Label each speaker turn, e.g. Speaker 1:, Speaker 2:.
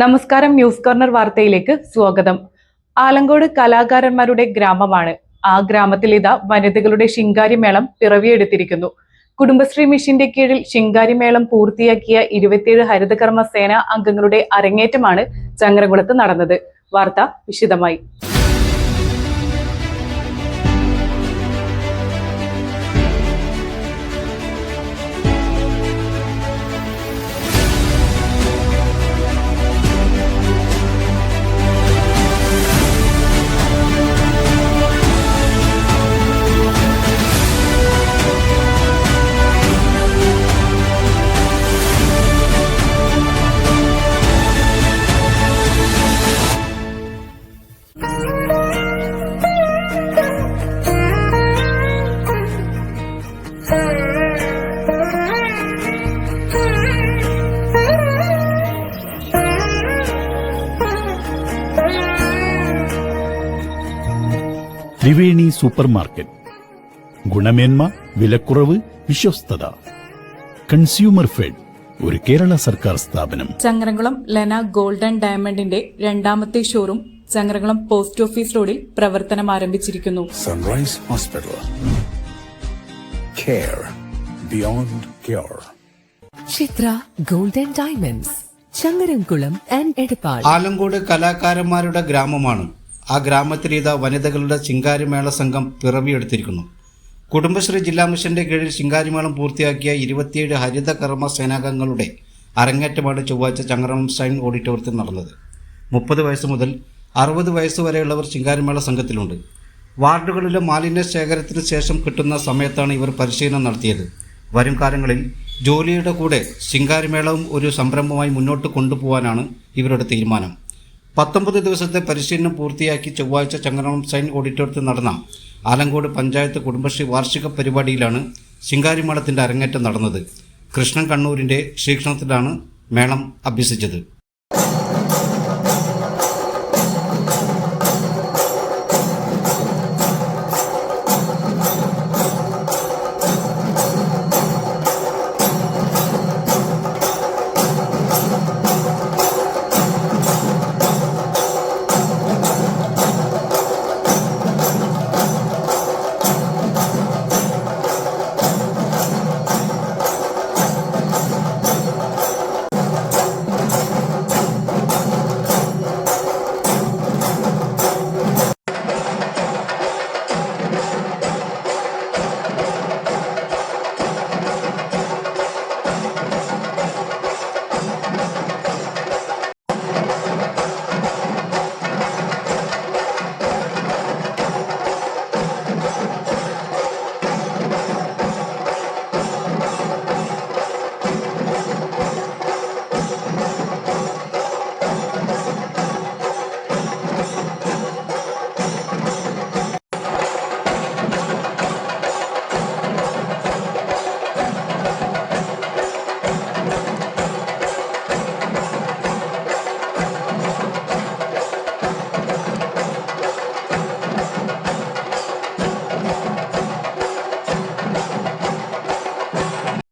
Speaker 1: നമസ്കാരം news corner വാർത്തയിലേക്ക് സ്വാഗതം. ആലങ്കോട് കലാകാരന്മാരുടെ ഗ്രാമമാണ്. ആ ഗ്രാമത്തിൽ ഇതാ വനിതകളുടെ ശിങ്കാരിമേളം പിറവിയെടുത്തിരിക്കുന്നു. കുടുംബശ്രീ മിഷന്റെ കീഴിൽ ശിങ്കാരിമേളം പൂർത്തിയാക്കിയ ഇരുപത്തിയേഴ് ഹരിതകർമ്മ സേന അംഗങ്ങളുടെ അരങ്ങേറ്റമാണ് ചങ്ങരകുളത്ത് നടന്നത്. വാർത്ത വിശദമായി.
Speaker 2: ത്രിവേണി സൂപ്പർ മാർക്കറ്റ് ഗുണമേന്മ വിലക്കുറവ് വിശ്വസ്തത. കൺസ്യൂമർ ഫെഡ് ഒരു കേരള സർക്കാർ സ്ഥാപനം.
Speaker 1: ചങ്ങരംകുളം ലെന ഗോൾഡൻ ഡയമണ്ടിന്റെ രണ്ടാമത്തെ ഷോറൂം ചങ്ങരകുളം പോസ്റ്റ് ഓഫീസ് റോഡിൽ പ്രവർത്തനം ആരംഭിച്ചിരിക്കുന്നു.
Speaker 3: Sunrise hospital care beyond care
Speaker 4: Chithra golden diamonds Changaramkulam and Edappal.
Speaker 5: Alankode കലാകാരന്മാരുടെ ഗ്രാമമാണ്. ആ ഗ്രാമത്തിലേത വനിതകളുടെ ശിങ്കാരിമേള സംഘം പിറവിയെടുത്തിരിക്കുന്നു. കുടുംബശ്രീ ജില്ലാ മിഷന്റെ കീഴിൽ ശിങ്കാരിമേളം പൂർത്തിയാക്കിയ ഇരുപത്തിയേഴ് ഹരിതകർമ്മ സേനാംഗങ്ങളുടെ അരങ്ങേറ്റമാണ് ചൊവ്വാഴ്ച ചങ്ങരം സൈൻ ഓഡിറ്റോറിയത്തിൽ നടന്നത്. മുപ്പത് വയസ്സ് മുതൽ അറുപത് വയസ്സ് വരെയുള്ളവർ ശിങ്കാരിമേള സംഘത്തിലുണ്ട്. വാർഡുകളിലെ മാലിന്യ ശേഖരത്തിന് ശേഷം കിട്ടുന്ന സമയത്താണ് ഇവർ പരിശീലനം നടത്തിയത്. വരും കാലങ്ങളിൽ ജോലിയുടെ കൂടെ ശിങ്കാരിമേളവും ഒരു സംരംഭമായി മുന്നോട്ട് കൊണ്ടുപോകാനാണ് ഇവരുടെ തീരുമാനം. പത്തൊമ്പത് ദിവസത്തെ പരിശീലനം പൂർത്തിയാക്കി ചൊവ്വാഴ്ച ചങ്ങനം സൈൻ ഓഡിറ്റോറിയത്തിൽ നടന്ന ആലങ്കോട് പഞ്ചായത്ത് കുടുംബശ്രീ വാർഷിക പരിപാടിയിലാണ് ശിങ്കാരിമേളത്തിന്റെ അരങ്ങേറ്റം നടന്നത്. കൃഷ്ണൻ കണ്ണൂരിന്റെ ശീക്ഷണത്തിലാണ് മേളം അഭ്യസിച്ചത്.